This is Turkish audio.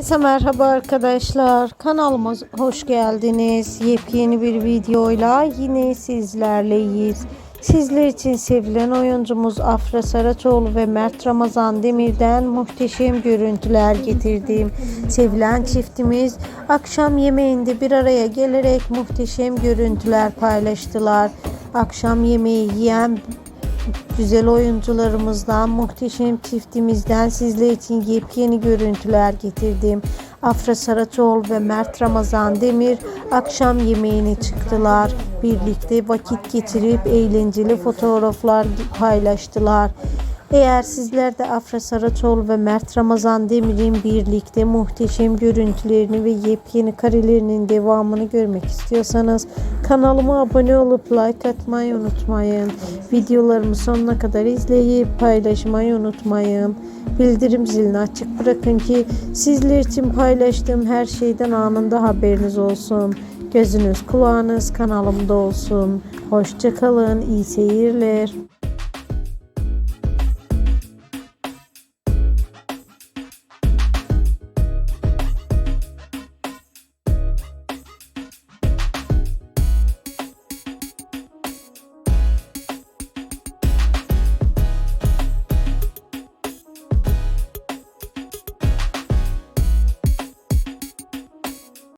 Herkese merhaba arkadaşlar. Kanalıma hoş geldiniz. Yepyeni bir videoyla yine sizlerleyiz. Sizler için sevilen oyuncumuz Afra Saraçoğlu ve Mert Ramazan Demir'den muhteşem görüntüler getirdim. Sevilen çiftimiz akşam yemeğinde bir araya gelerek muhteşem görüntüler paylaştılar. Akşam yemeği yiyen güzel oyuncularımızdan, muhteşem çiftimizden sizler için yepyeni görüntüler getirdim. Afra Saraçoğlu ve Mert Ramazan Demir akşam yemeğine çıktılar. Birlikte vakit geçirip eğlenceli fotoğraflar paylaştılar. Eğer sizler de Afra Saraçoğlu ve Mert Ramazan Demir'in birlikte muhteşem görüntülerini ve yepyeni karelerinin devamını görmek istiyorsanız kanalıma abone olup like atmayı unutmayın. Videolarımı sonuna kadar izleyip paylaşmayı unutmayın. Bildirim zilini açık bırakın ki sizler için paylaştığım her şeyden anında haberiniz olsun. Gözünüz kulağınız kanalımda olsun. Hoşçakalın, iyi seyirler.